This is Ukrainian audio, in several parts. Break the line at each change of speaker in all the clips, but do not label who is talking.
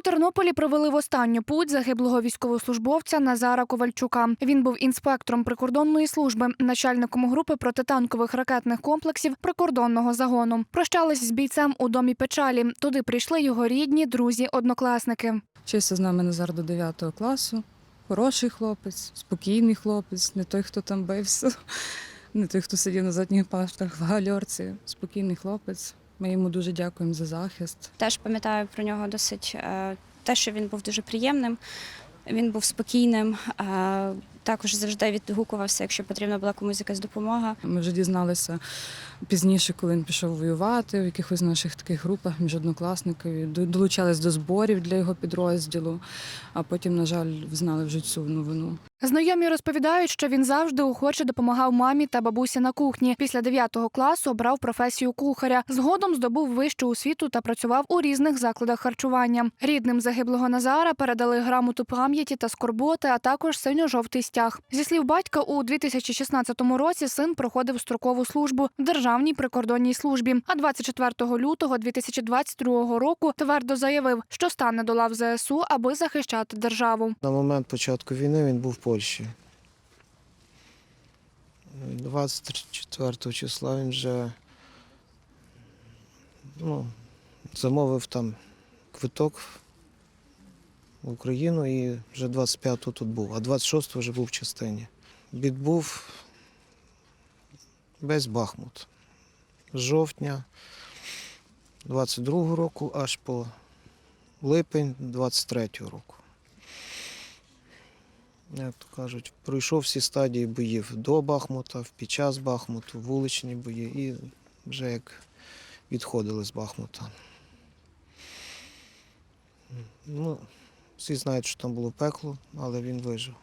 У Тернополі провели в останню путь загиблого військовослужбовця Назара Ковальчука. Він був інспектором прикордонної служби, начальником групи протитанкових ракетних комплексів прикордонного загону. Прощались з бійцем у домі печалі. Туди прийшли його рідні, друзі, однокласники.
Вчився з нами Назар до 9 класу. Хороший хлопець, спокійний хлопець, не той, хто там бився, не той, хто сидів на задніх паштах в гальорці. Спокійний хлопець. Ми йому дуже дякуємо за захист.
Теж пам'ятаю про нього досить е, те, що він був дуже приємним, він був спокійним. Також завжди відгукувався, якщо потрібна була комусь якась допомога.
Ми вже дізналися пізніше, коли він пішов воювати в якихось наших таких групах між однокласниками. Долучались до зборів для його підрозділу, а потім, на жаль, знали вже цю новину.
Знайомі розповідають, що він завжди охоче допомагав мамі та бабусі на кухні. Після 9 класу обрав професію кухаря. Згодом здобув вищу освіту та працював у різних закладах харчування. Рідним загиблого Назара передали грамоту пам'яті та скорботи, а також синьо-жовтий стяг. Зі слів батька, у 2016 році син проходив строкову службу в державній прикордонній службі. А 24 лютого 2022 року твердо заявив, що стане до лав ЗСУ, аби захищати державу.
На момент початку війни він був в Польщі. 24 числа він вже ну, замовив там квиток в Україну і вже 25-го тут був, а 26-го вже був в частині. Відбув весь Бахмут. З жовтня 22-го року аж по липень 23-го року як то кажуть, пройшов всі стадії боїв до Бахмута, під час Бахмуту, вуличні бої і вже як відходили з Бахмута. Ну, всі знають, що там було пекло, але він вижив.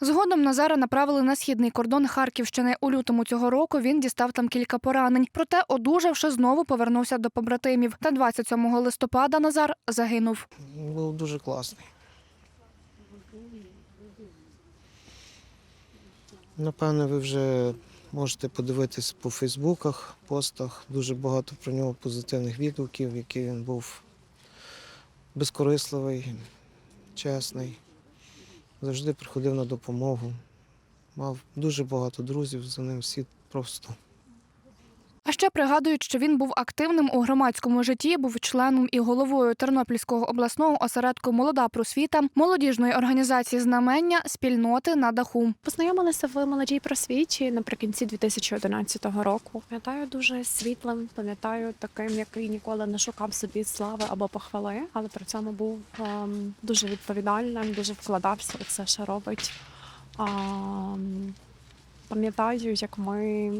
Згодом Назара направили на східний кордон Харківщини. У лютому цього року він дістав там кілька поранень. Проте, одужавши, знову повернувся до побратимів. Та 27 листопада Назар загинув.
Він був дуже класний. Напевно, ви вже можете подивитись по Фейсбуках, постах. Дуже багато про нього позитивних відгуків, який він був безкорисливий, чесний, завжди приходив на допомогу. Мав дуже багато друзів, за ним всі просто
А ще пригадують, що він був активним у громадському житті, був членом і головою Тернопільського обласного осередку Молода просвіта, молодіжної організації знамення спільноти на даху.
Познайомилися в молодій просвіті наприкінці 2011 року. Пам'ятаю дуже світлим, пам'ятаю таким, який ніколи не шукав собі слави або похвали, але при цьому був ем, дуже відповідальним, дуже вкладався у все, що робить. Ем, пам'ятаю, як ми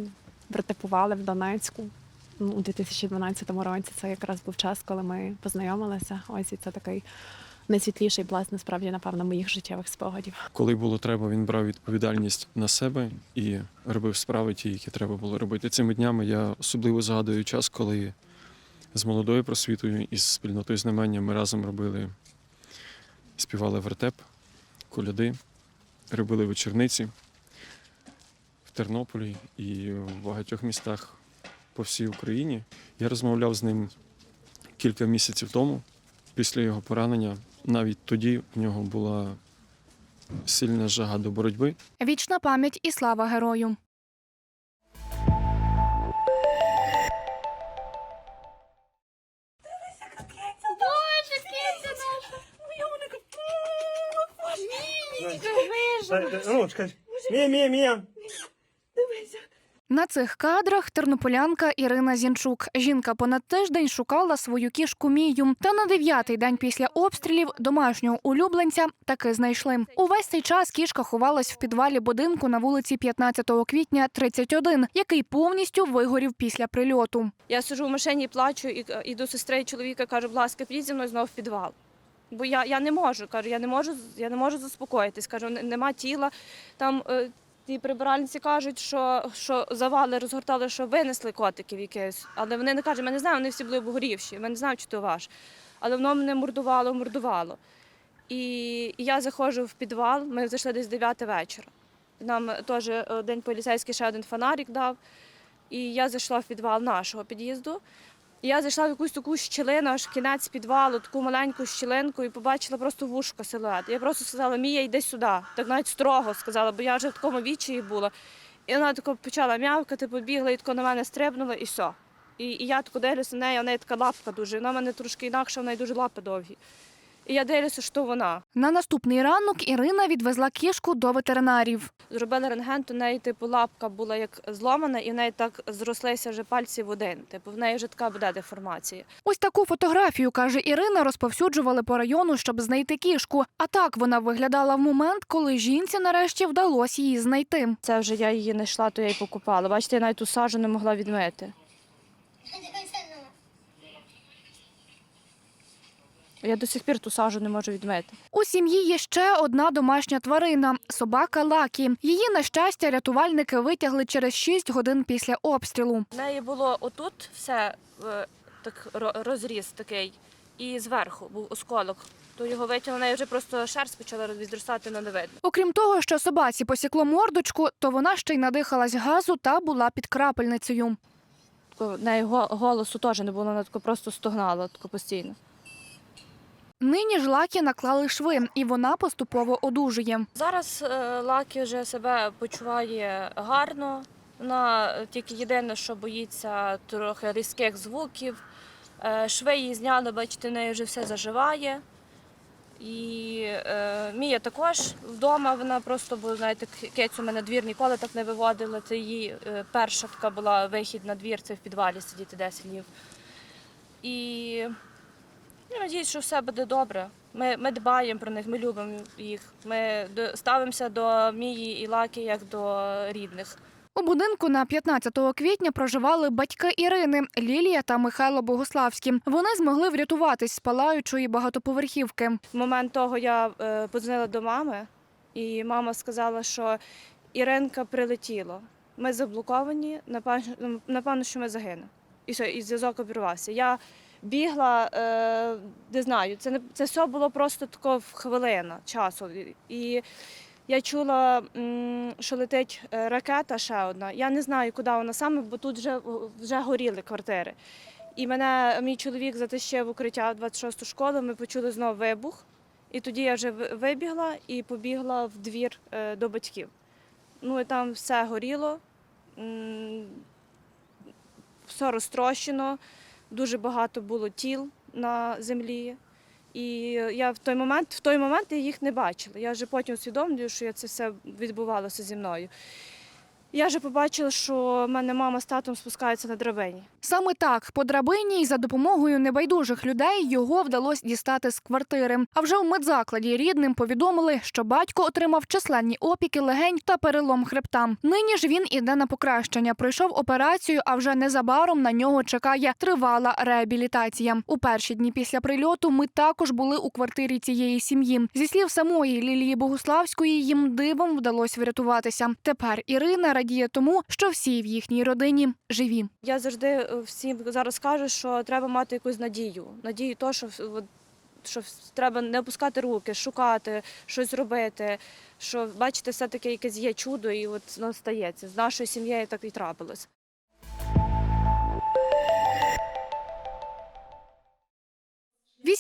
вертипували в Донецьку. ну, У 2012 році це якраз був час, коли ми познайомилися. Ось і це такий найсвітліший пласт, насправді, напевно, моїх життєвих спогадів.
Коли було треба, він брав відповідальність на себе і робив справи ті, які треба було робити. Цими днями я особливо згадую час, коли з молодою просвітою і з спільнотою знамення ми разом робили, співали вертеп, коляди, робили вечорниці Тернополі і в багатьох містах по всій Україні. Я розмовляв з ним кілька місяців тому, після його поранення. Навіть тоді в нього була сильна жага до боротьби.
Вічна пам'ять і слава герою.
Ну, чекай. Мія, мія, мія.
На цих кадрах тернополянка Ірина Зінчук. Жінка понад тиждень шукала свою кішку Мію. Та на дев'ятий день після обстрілів домашнього улюбленця таки знайшли. Увесь цей час кішка ховалась в підвалі будинку на вулиці 15 квітня, 31, який повністю вигорів після прильоту.
Я сижу в машині, плачу і і до сестри чоловіка кажу, будь ласка, підіть зі мною знову в підвал. Бо я, я не можу, кажу, я не можу, я не можу заспокоїтись. Кажу, нема тіла. Там ті прибиральниці кажуть, що, що завали розгортали, що винесли котиків якихось. Але вони не кажуть, ми не знаємо, вони всі були обгорівші, ми не знаємо, чи то ваш. Але воно мене мордувало, мордувало. І, і я заходжу в підвал, ми зайшли десь 9 вечора. Нам теж один поліцейський ще один фонарик дав. І я зайшла в підвал нашого під'їзду. І я зайшла в якусь таку щілину, аж кінець підвалу, таку маленьку щілинку, і побачила просто вушко силует. Я просто сказала, Мія, йди сюди. Так навіть строго сказала, бо я вже в такому вічі була. І вона тако почала м'явкати, побігла і тако на мене стрибнула, і все. І, і я тако дивлюся на неї, вона така лапка дуже. Вона в мене трошки інакша, вона й дуже лапи довгі. І я дивлюся, що вона.
На наступний ранок Ірина відвезла кішку до ветеринарів.
Зробили рентген, то в неї типу лапка була як зломана, і в неї так зрослися вже пальці в один. Типу, в неї вже така буде деформація.
Ось таку фотографію, каже Ірина, розповсюджували по району, щоб знайти кішку. А так вона виглядала в момент, коли жінці нарешті вдалося її знайти.
Це вже я її не йшла, то я її покупала. Бачите, я навіть ту сажу не могла відмити. Я до сих пір ту сажу не можу відмити.
У сім'ї є ще одна домашня тварина собака Лакі. Її на щастя рятувальники витягли через 6 годин після обстрілу.
В неї було отут все е, так ро- розріз такий, і зверху був осколок. То його витягнули, неї вже просто шерсть почала відростати, але не видно.
Окрім того, що собаці посікло мордочку, то вона ще й надихалась газу та була під крапельницею.
В неї го- голосу теж не було, вона тако просто стогнала тако постійно.
Нині ж Лакі наклали шви, і вона поступово одужує.
Зараз е, Лакі вже себе почуває гарно. Вона е, тільки єдине, що боїться трохи різких звуків. Е, Шви її зняли, бачите, в неї вже все заживає. І е, Мія також вдома, вона просто, бо знаєте, к- кицю мене двір ніколи так не виводила. Це її перша така була вихід на двір, це в підвалі сидіти 10 днів. І я надіюсь, що все буде добре. Ми, ми дбаємо про них, ми любимо їх. Ми до- ставимося до Мії і Лаки як до рідних.
У будинку на 15 квітня проживали батьки Ірини Лілія та Михайло Богославські. Вони змогли врятуватись з палаючої багатоповерхівки.
В момент того я е, подзвонила до мами, і мама сказала, що Іринка прилетіла. Ми заблоковані, напевно, напевно, що ми загинемо. І все, і зв'язок обірвався. Я бігла, е, не знаю, це не це все було просто тако в хвилина часу. І я чула, що летить е, ракета ще одна. Я не знаю, куди вона саме, бо тут вже, вже горіли квартири. І мене мій чоловік затащив укриття в 26-ту школу. Ми почули знову вибух. І тоді я вже вибігла і побігла в двір е, до батьків. Ну і там все горіло, все розтрощено, дуже багато було тіл на землі. І я в той момент, в той момент я їх не бачила. Я вже потім усвідомлюю, що це все відбувалося зі мною. Я вже побачила, що в мене мама з татом спускаються на драбині.
Саме так, по драбині і за допомогою небайдужих людей його вдалося дістати з квартири. А вже у медзакладі рідним повідомили, що батько отримав численні опіки легень та перелом хребта. Нині ж він іде на покращення. Пройшов операцію, а вже незабаром на нього чекає тривала реабілітація. У перші дні після прильоту ми також були у квартирі цієї сім'ї. Зі слів самої Лілії Богуславської, їм дивом вдалося врятуватися. Тепер Ірина радіє тому, що всі в їхній родині живі.
Я завжди всім зараз кажу, що треба мати якусь надію. Надію, то, що, що треба не опускати руки, шукати, щось робити. Що бачите, все-таки якесь є чудо, і от воно стається. З нашою сім'єю так і трапилось.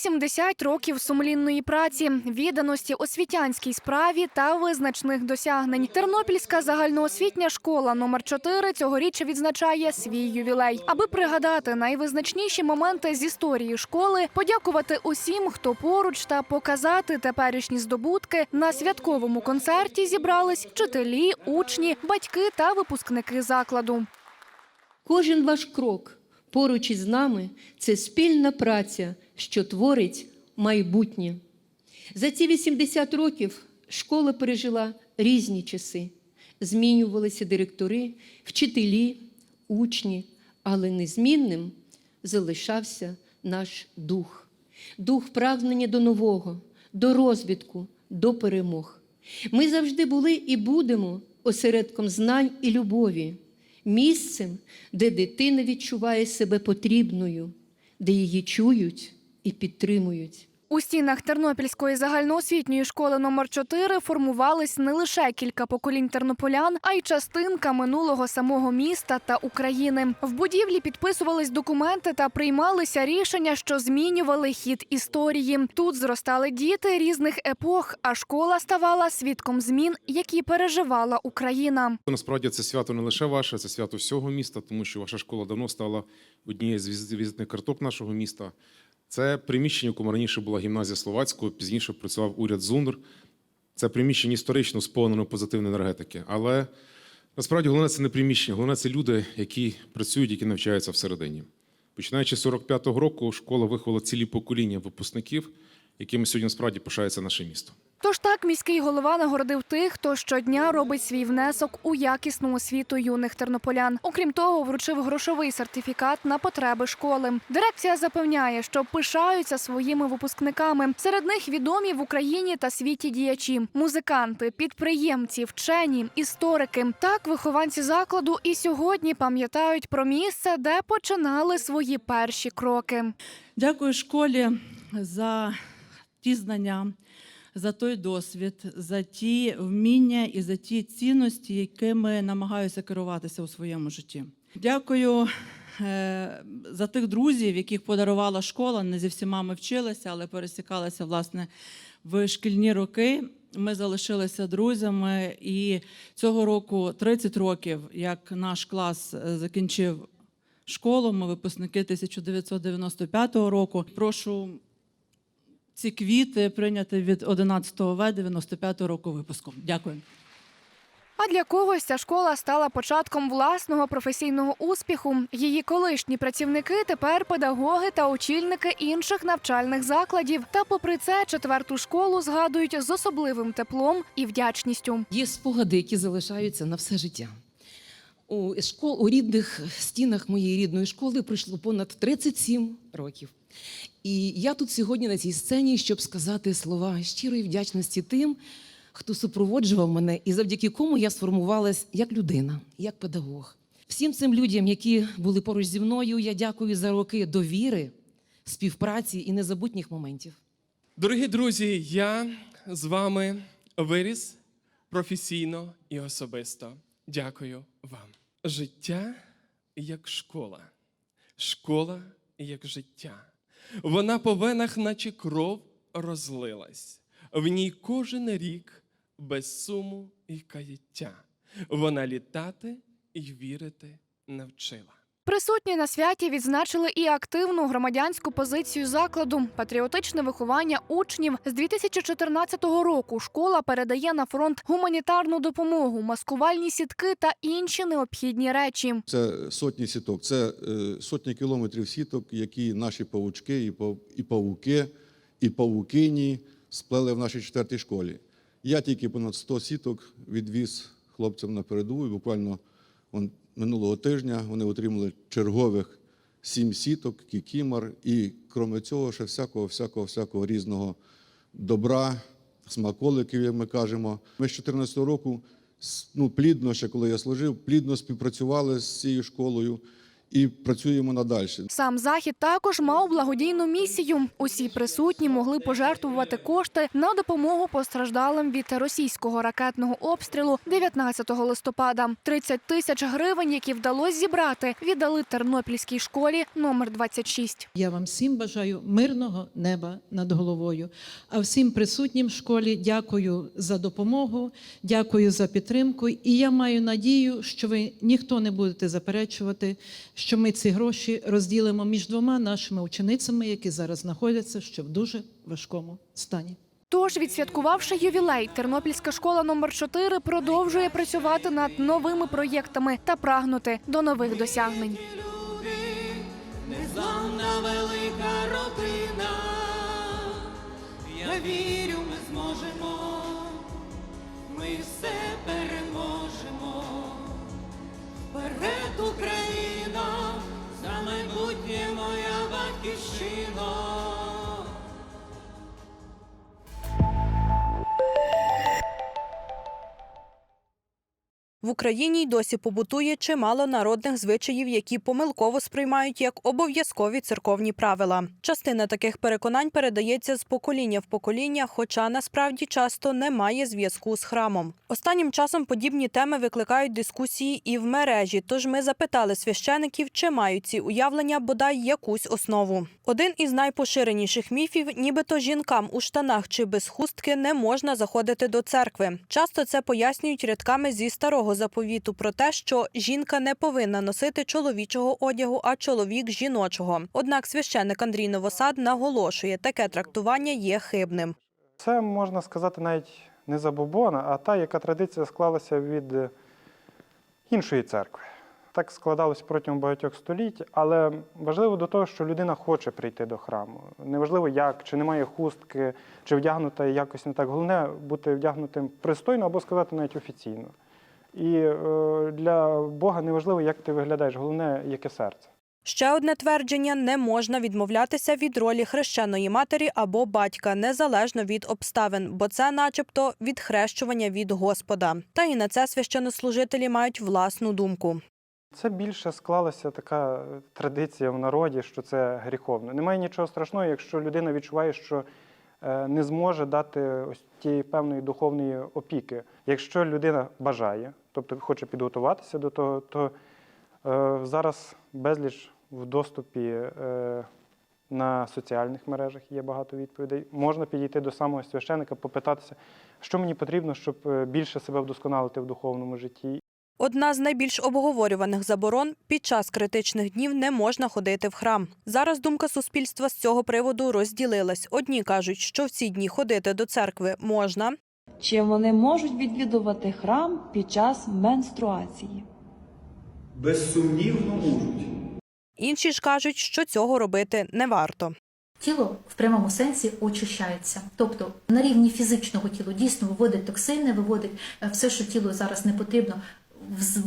Вісімдесят років сумлінної праці, відданості освітянській справі та визначних досягнень. Тернопільська загальноосвітня школа номер 4 цьогоріч відзначає свій ювілей. Аби пригадати найвизначніші моменти з історії школи, подякувати усім, хто поруч, та показати теперішні здобутки. На святковому концерті зібрались вчителі, учні, батьки та випускники закладу.
Кожен ваш крок поруч із нами це спільна праця, що творить майбутнє. За ці 80 років школа пережила різні часи. Змінювалися директори, вчителі, учні, але незмінним залишався наш дух, дух прагнення до нового, до розвитку, до перемог. Ми завжди були і будемо осередком знань і любові, місцем, де дитина відчуває себе потрібною, де її чують і підтримують.
У стінах Тернопільської загальноосвітньої школи номер 4 формувались не лише кілька поколінь тернополян, а й частинка минулого самого міста та України. В будівлі підписувались документи та приймалися рішення, що змінювали хід історії. Тут зростали діти різних епох, а школа ставала свідком змін, які переживала Україна.
Насправді це свято не лише ваше, це свято всього міста, тому що ваша школа давно стала однією з віз- візитних карток нашого міста. Це приміщення, в якому раніше була гімназія Словацького, пізніше працював уряд ЗУНР. Це приміщення історично сповнено позитивної енергетики. Але насправді головне це не приміщення, головне це люди, які працюють, які навчаються всередині. Починаючи з 45-го року, школа виховала цілі покоління випускників, якими сьогодні справді пишається наше місто.
Тож так міський голова нагородив тих, хто щодня робить свій внесок у якісну освіту юних тернополян. Окрім того, вручив грошовий сертифікат на потреби школи. Дирекція запевняє, що пишаються своїми випускниками. Серед них відомі в Україні та світі діячі, музиканти, підприємці, вчені, історики. Так вихованці закладу і сьогодні пам'ятають про місце, де починали свої перші кроки.
Дякую школі за ті знання, за той досвід, за ті вміння і за ті цінності, якими намагаюся керуватися у своєму житті. Дякую е, за тих друзів, яких подарувала школа. Не зі всіма ми вчилися, але пересікалися власне в шкільні роки. Ми залишилися друзями, і цього року 30 років, як наш клас е, закінчив школу. Ми випускники 1995 року. Прошу ці квіти прийняти від 11 В 95 року випуску. Дякую.
А для когось ця школа стала початком власного професійного успіху. Її колишні працівники тепер педагоги та очільники інших навчальних закладів. Та, попри це, четверту школу згадують з особливим теплом і вдячністю.
Є спогади, які залишаються на все життя. У, школ, у рідних стінах моєї рідної школи пройшло понад 37 років. І я тут сьогодні на цій сцені, щоб сказати слова щирої вдячності тим, хто супроводжував мене і завдяки кому я сформувалась як людина, як педагог. Всім цим людям, які були поруч зі мною, я дякую за роки довіри, співпраці і незабутніх моментів.
Дорогі друзі, я з вами виріс професійно і особисто. Дякую вам. Життя як школа, школа як життя. Вона по венах, наче кров, розлилась. В ній кожен рік без суму і каяття. Вона літати і вірити навчила.
Присутні на святі відзначили і активну громадянську позицію закладу, патріотичне виховання учнів. З 2014 року школа передає на фронт гуманітарну допомогу, маскувальні сітки та інші необхідні речі.
Це сотні сіток, це е, сотні кілометрів сіток, які наші павучки, і, пав, і павуки, і павукині сплели в нашій четвертій школі. Я тільки понад 100 сіток відвіз хлопцям на передову, і буквально минулого тижня вони отримали чергових сім сіток, кікімар, і крім цього, ще всякого, всякого, всякого різного добра, смаколиків, як ми кажемо. Ми з 2014 року ну, плідно, ще коли я служив, плідно співпрацювали з цією школою і працюємо надалі.
Сам захід також мав благодійну місію. Усі присутні могли пожертвувати кошти на допомогу постраждалим від російського ракетного обстрілу 19 листопада. 30 тисяч гривень, які вдалося зібрати, віддали Тернопільській школі номер 26.
Я вам всім бажаю мирного неба над головою. А всім присутнім в школі дякую за допомогу, дякую за підтримку. І я маю надію, що ви ніхто не будете заперечувати, що ми ці гроші розділимо між двома нашими ученицями, які зараз знаходяться ще в дуже важкому стані.
Тож, відсвяткувавши ювілей, Тернопільська школа номер 4 продовжує працювати над новими проєктами та прагнути до нових досягнень.
Незламна велика родина. Я вірю,
В Україні й досі побутує чимало народних звичаїв, які помилково сприймають як обов'язкові церковні правила. Частина таких переконань передається з покоління в покоління, хоча насправді часто немає зв'язку з храмом. Останнім часом подібні теми викликають дискусії і в мережі. Тож ми запитали священиків, чи мають ці уявлення бодай якусь основу. Один із найпоширеніших міфів, нібито жінкам у штанах чи без хустки не можна заходити до церкви. Часто це пояснюють рядками зі старого заповіту про те, що жінка не повинна носити чоловічого одягу, а чоловік жіночого. Однак священик Андрій Новосад наголошує, таке трактування є хибним.
Це можна сказати навіть не забобона, а та, яка традиція склалася від е, іншої церкви. Так складалось протягом багатьох століть, але важливо до того, що людина хоче прийти до храму. Неважливо як, чи немає хустки, чи вдягнута якось не так. Головне бути вдягнутим пристойно або сказати навіть офіційно. І е, для Бога не важливо, як ти виглядаєш, головне, яке серце.
Ще одне твердження: не можна відмовлятися від ролі хрещеної матері або батька, незалежно від обставин, бо це, начебто, відхрещування від Господа. Та і на це священнослужителі мають власну думку.
Це більше склалася така традиція в народі, що це гріховно. Немає нічого страшного, якщо людина відчуває, що е, не зможе дати ось тієї певної духовної опіки. Якщо людина бажає, тобто хоче підготуватися до того, то е, зараз безліч в доступі е, на соціальних мережах є багато відповідей. Можна підійти до самого священика, попитатися, що мені потрібно, щоб е, більше себе вдосконалити в духовному житті.
Одна з найбільш обговорюваних заборон під час критичних днів не можна ходити в храм. Зараз думка суспільства з цього приводу розділилась. Одні кажуть, що в ці дні ходити до церкви можна,
Чи вони можуть відвідувати храм під час менструації?
Безсумнівно можуть.
інші ж кажуть, що цього робити не варто.
Тіло в прямому сенсі очищається, тобто на рівні фізичного тіла дійсно виводить токсини, виводить е, все, що тіло зараз не потрібно,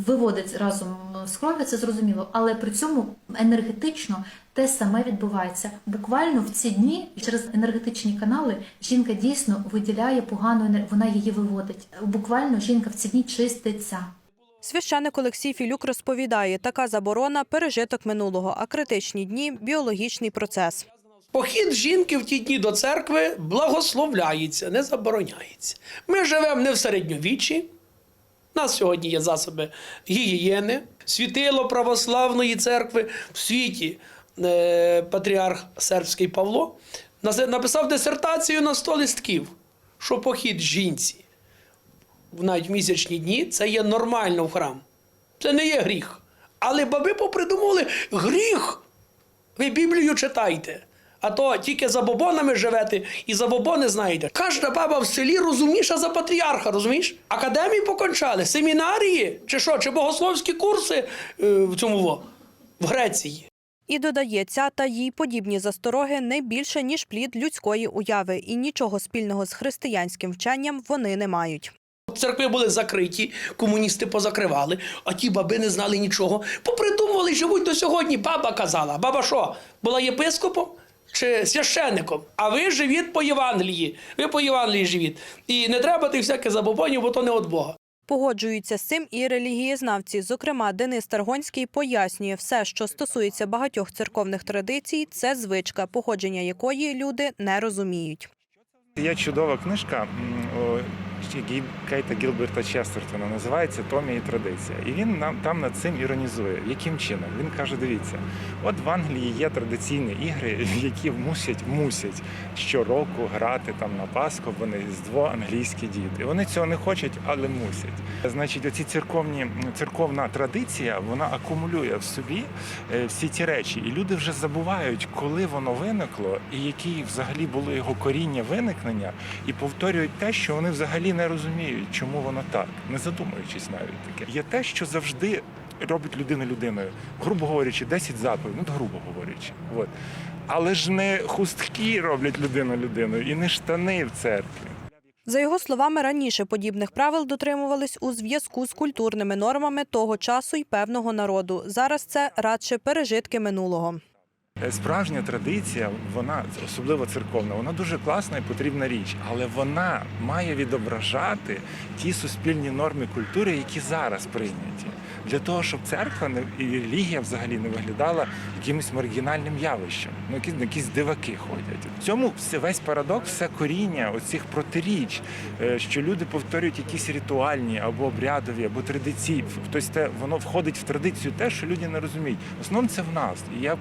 виводить разом з кров'ю, це зрозуміло, але при цьому енергетично те саме відбувається. Буквально в ці дні через енергетичні канали жінка дійсно виділяє погану енергію, вона її виводить. Буквально жінка в ці дні чиститься.
Священик Олексій Філюк розповідає, така заборона пережиток минулого, а критичні дні біологічний процес.
Похід жінки в ті дні до церкви благословляється, не забороняється. Ми живемо не в середньовіччі. У нас сьогодні є засоби гігієни, світило православної церкви в світі. е, Патріарх сербський Павло написав дисертацію на 100 листків, що похід жінці навіть в місячні дні це є нормально в храм. Це не є гріх. Але баби попридумували гріх. Ви Біблію читайте. А то тільки за бобонами живете і за бобони знаєте. Кожна баба в селі розумніша за патріарха, розумієш? Академії покончали, семінарії, чи що, чи богословські курси е, в цьому во, в Греції.
І додає, ця та їй подібні застороги не більше ніж плід людської уяви, і нічого спільного з християнським вченням вони не мають.
Церкви були закриті, комуністи позакривали, а ті баби не знали нічого. Попридумували, живуть до сьогодні. Баба казала. Баба що? Була єпископом чи священником? А ви живіть по Євангелії. Ви по Євангелії живіть. І не треба тих всяких забобонів, бо то не від Бога.
Погоджуються з цим і релігієзнавці. Зокрема, Денис Таргонський пояснює, все, що стосується багатьох церковних традицій, це звичка, походження якої люди не розуміють.
Є чудова книжка о, Кейта Гілберта Честертона, називається Томі і традиція. І він нам там над цим іронізує. Яким чином? Він каже: дивіться, от в Англії є традиційні ігри, які мусять мусять щороку грати там на Пасху, вони Різдво англійські діти. Вони цього не хочуть, але мусять. Значить, оці церковні церковна традиція вона акумулює в собі е, всі ці речі, і люди вже забувають, коли воно виникло, і які взагалі було його коріння виникнення, і повторюють те, що вони взагалі не розуміють, чому воно так, не задумуючись навіть таке. Є те, що завжди робить людину людиною, грубо говорячи, 10 заповідей, ну грубо говорячи. От. Але ж не хустки роблять людину людиною, і не штани в церкві.
За його словами, раніше подібних правил дотримувались у зв'язку з культурними нормами того часу й певного народу. Зараз це радше пережитки минулого.
Е, Справжня традиція, вона особливо церковна, вона дуже класна і потрібна річ, але вона має відображати ті суспільні норми культури, які зараз прийняті. Для того, щоб церква і релігія взагалі не виглядала якимось маргінальним явищем. Ну, якісь, якісь диваки ходять. В цьому весь парадокс, все коріння оцих протиріч, е, що люди повторюють якісь ритуальні або обрядові, або традиційні. Тобто те, воно входить в традицію те, що люди не розуміють. В основному це в нас. І я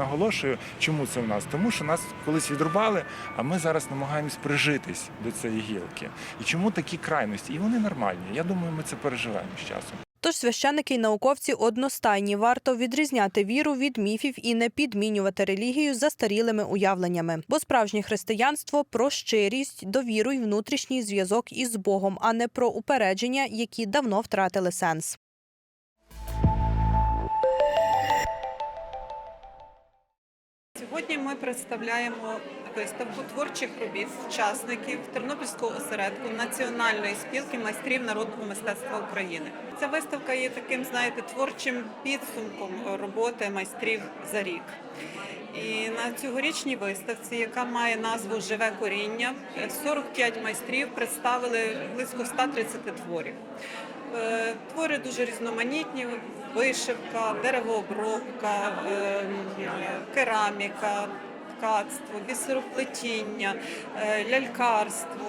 наголошую, чому це в нас? Тому що нас колись відрубали, а ми зараз намагаємось прижитись до цієї гілки. І чому такі крайності? І вони нормальні. Я думаю, ми це переживемо з часом.
Тож священики й науковці одностайні варто відрізняти віру від міфів і не підмінювати релігію застарілими уявленнями. Бо справжнє християнство про щирість, довіру й внутрішній зв'язок із Богом, а не про упередження, які давно втратили сенс.
Сьогодні ми представляємо виставку творчих робіт учасників Тернопільського осередку Національної спілки майстрів народного мистецтва України. Ця виставка є таким, знаєте, творчим підсумком роботи майстрів за рік. І на цьогорічній виставці, яка має назву Живе коріння, 45 майстрів представили близько 130 творів. Е, Твори дуже різноманітні: вишивка, деревообробка, е, кераміка, ткацтво, бісероплетіння, е, лялькарство,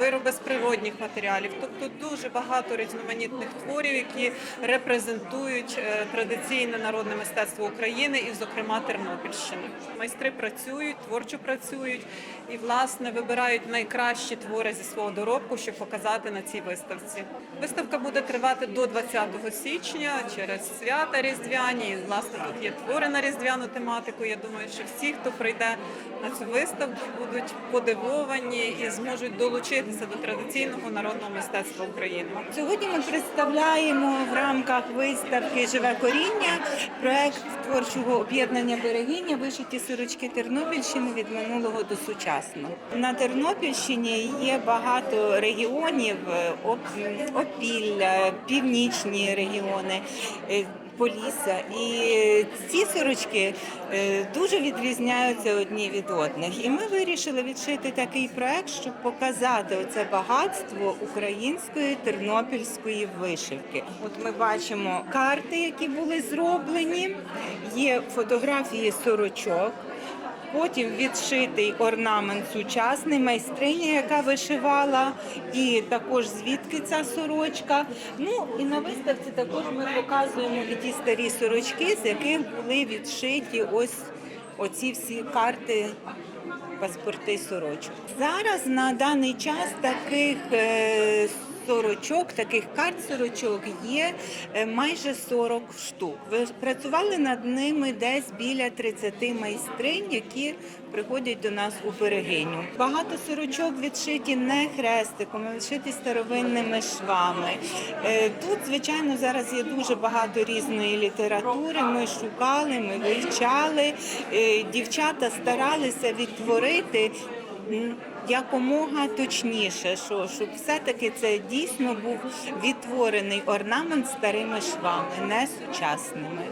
вироби з природних матеріалів. Тобто дуже багато різноманітних творів, які репрезентують е, традиційне народне мистецтво України і, зокрема, Тернопільщини. Майстри працюють, творчо працюють і, власне, вибирають найкращі твори зі свого доробку, щоб показати на цій виставці. Виставка буде тривати до 20 січня через свята різдвяні. І, власне, тут є твори на різдвяну тематику. Я думаю, що всі, хто прийде на цю виставку, будуть подивовані і зможуть долучитися до традиційного народного мистецтва України.
Сьогодні ми представляємо в рамках виставки Живе коріння проект творчого об'єднання берегиня вишиті сорочки Тернопільщини від минулого до сучасного. На Тернопільщині є багато регіонів, Опілля, північні регіони. Полісся. І ці сорочки е, дуже відрізняються одні від одних. І ми вирішили відшити такий проект, щоб показати оце багатство української тернопільської вишивки. От ми бачимо карти, які були зроблені, є фотографії сорочок. Потім відшитий орнамент сучасний, майстриня, яка вишивала, і також звідки ця сорочка. Ну і на виставці також ми показуємо і ті старі сорочки, з яких були відшиті ось оці всі карти. Паспорти сорочок. Зараз на даний час таких е, сорочок, таких карт сорочок є е, майже 40 штук. Ви працювали над ними десь біля 30 майстринь, які приходять до нас у берегиню. Багато сорочок відшиті не хрестиком, а відшиті старовинними швами. Е, Тут, звичайно, зараз є дуже багато різної літератури. Ми шукали, ми вивчали. Е, Дівчата старалися відтворити якомога точніше, що щоб все-таки це дійсно був відтворений орнамент старими швами, не сучасними.